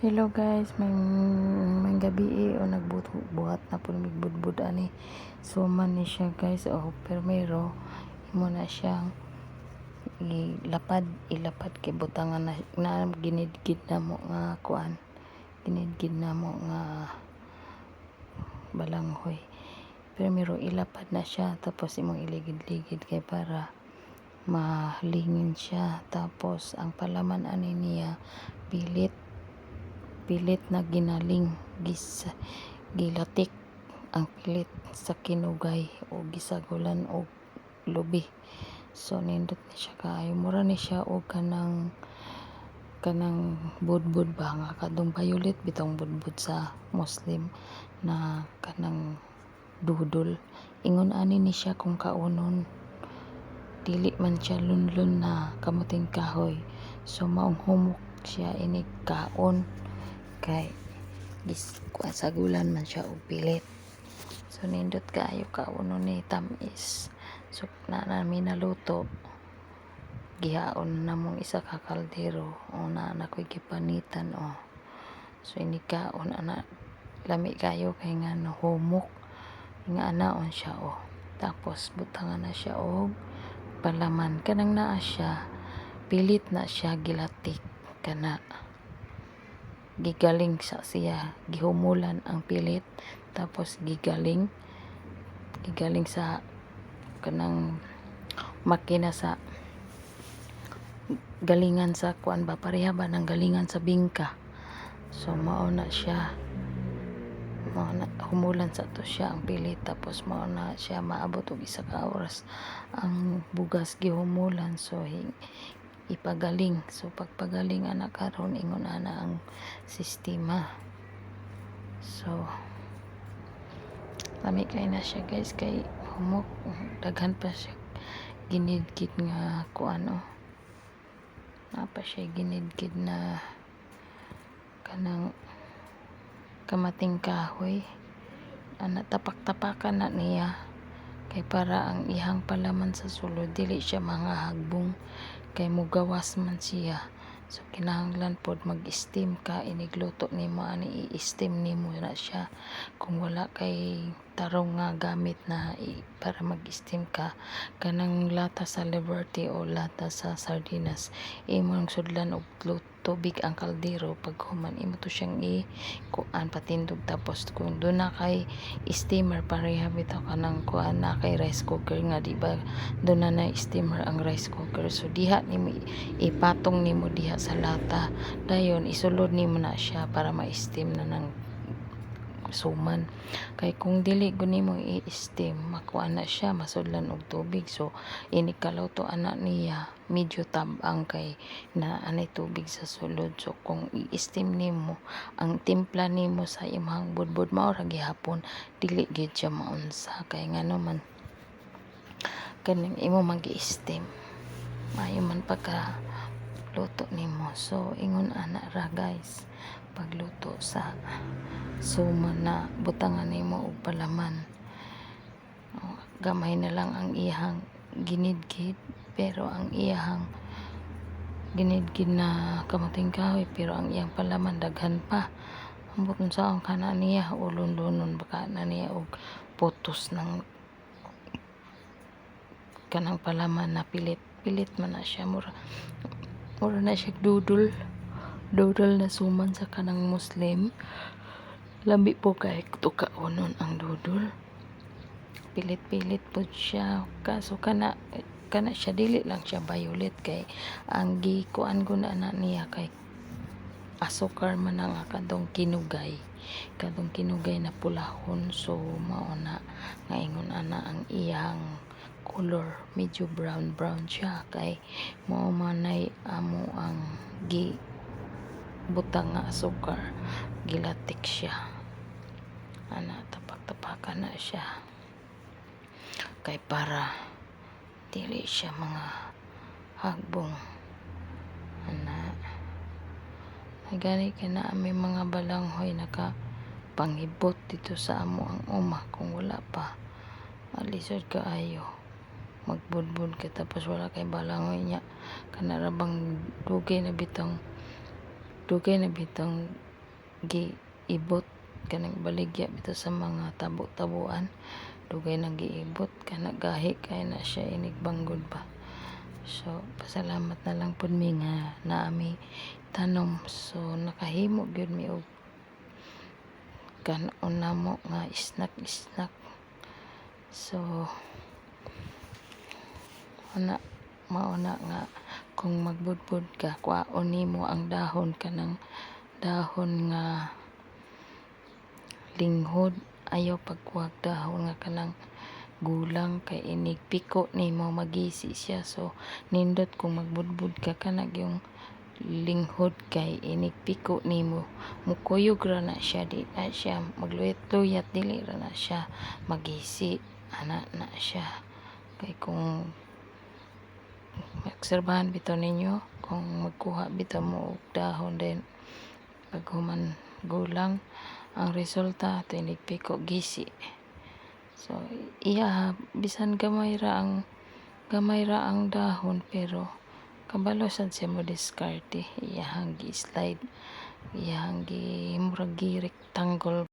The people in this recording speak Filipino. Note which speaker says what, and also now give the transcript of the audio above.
Speaker 1: Hello guys, may may gabi eh, o nagbuhat na po nagbudbud ani. So man ni siya guys, o permero imo na siyang ilapad, ilapad kay butangan na, na ginidgid na mo nga kuan. Ginidgid na mo nga balanghoy. Permero ilapad na siya tapos imong iligid-ligid kay para malingin siya. Tapos ang palaman ani niya pilit pilit na ginaling gis gilatik ang pilit sa kinugay o gisagulan og lubi. So nindot ni siya kaayo. Mura ni siya og kanang kanang budbud ba nga? Kadong violet bitong budbud sa muslim na kanang dudol. Ingon ani ni siya kung kaunon. Dili man siya lunlun na kamuting kahoy. So maong humok siya ini kaon kay gis sagulan man siya og pilit. So nindot kaayo kauno ni tamis. So na namin naluto. Gihaon na mong isa ka kaldero. O na ko'y gipanitan o. So ini kaon ana lami kayo kay nga humok nga anaon siya o. Tapos butangan na siya og palaman kanang naa siya. Pilit na siya gilatik kana gigaling sa siya. Gihumulan ang pilit. Tapos gigaling. Gigaling sa kanang makina sa galingan sa kuan ba? Pareha ba ng galingan sa bingka? So mao na siya. Mao na humulan sa to siya ang pilit. Tapos mao na siya maabot og isa ka oras ang bugas gihumulan. So hi- ipagaling. So pagpagaling ana karon ingon ana ang sistema. So lami kay na siya guys. Kay humok daghan pa siya. Ginidgid nga kuan o napa siya ginidgid na kanang kamating kahoy. Ana tapak-tapakan na niya. Kay para ang ihang palaman sa sulod dili siya mga hagbong kay mugawas man siya. So kinahanglan pod mag-steam ka. Inigluto nimo ani i-steam nimo na siya. Kung wala kay tarong nga gamit na i- para mag-steam ka kanang lata sa Liberty o lata sa sardinas imong sudlan og lu- tubig ang kaldero. Pag human imo to siyang i kuan patindog. Tapos kung doon na kay steamer pareha bitaw ka ng kuan na kay rice cooker nga di ba? Doon na na steamer ang rice cooker. So diha nimo ipatong nimo diha sa lata. Dayon isulod nimo na siya para ma-steam na ng suman kay kung dili gud nimo i-steam makuha na siya masudlan og tubig. So ini kaluto ana niya medyo tabang kay na anay tubig sa sulod. So kung i-steam nimo ang timpla nimo sa imong budbud mao ra gihapon dili gid siya maunsa. Kay ngano man kaning imo magi-steam maayo man pagka luto nimo. So ingon ana ra guys pagluto sa suman na butangan nimo og palaman. Gamay na lang ang iyang ginidgid pero ang iyang ginidgid na kamuting kahoy pero ang iyang palaman daghan pa. Ambot sa ang kana niya ulon-lunon baka na niya og putos ng kanang palaman na pilit. Pilit man na siya mura mura na siya dudol dudol na suman sa kanang muslim lambi po kay tukaunon ang dudol pilit-pilit po siya. Kaso kana kana siya dili lang siya violet kay ang gikuan ko na na niya kay asukar man ang kadong kinugay. Kadong kinugay na pulahon. So mao na. Nga ingon ana ang iyang color. Medyo brown brown siya kay mao manay amo ang gi butang nga asukar. Gilatik siya ana tapak-tapakan na siya. Kay para dili siya mga hagbong. Ana ay gani ka na may mga balanghoy naka panghibot dito sa amo ang uma. Kung wala pa alisod ka ayo. Magbudbud ka tapos wala kay balanghoy niya. Kanarabang dugay na bitang dugay na bitang giibot kanang baligya bitaw sa mga tabo-tabuan. Dugay nang giibot kana gahi kay na siya inigbanggod ba so pasalamat na lang pud mi nga naami tanom so nakahimo gyud mi og kanon namo nga snack snack so ana mauna nga kung magbudbud ka kwaon nimo ang dahon kanang dahon nga linghod ayaw pagkuhag dahon nga kanang gulang kay inig piko nimo magisi siya. So nindot kung magbudbud ka kanag yung linghod kay inig piko nimo mukuyog ra na siya di na siya magluyat-luyat dili ra na siya magisi ana na siya. Kay kung obserbahan bitaw ninyo kung magkuha bitaw mo og dahon din pag human gulang ang resulta tinig piko gisi. So iya bisan gamay ra ang gamay ra ang dahon pero kabalo sad siya mo diskarte iyahang gi-slide iyahang gi murag gi rectangle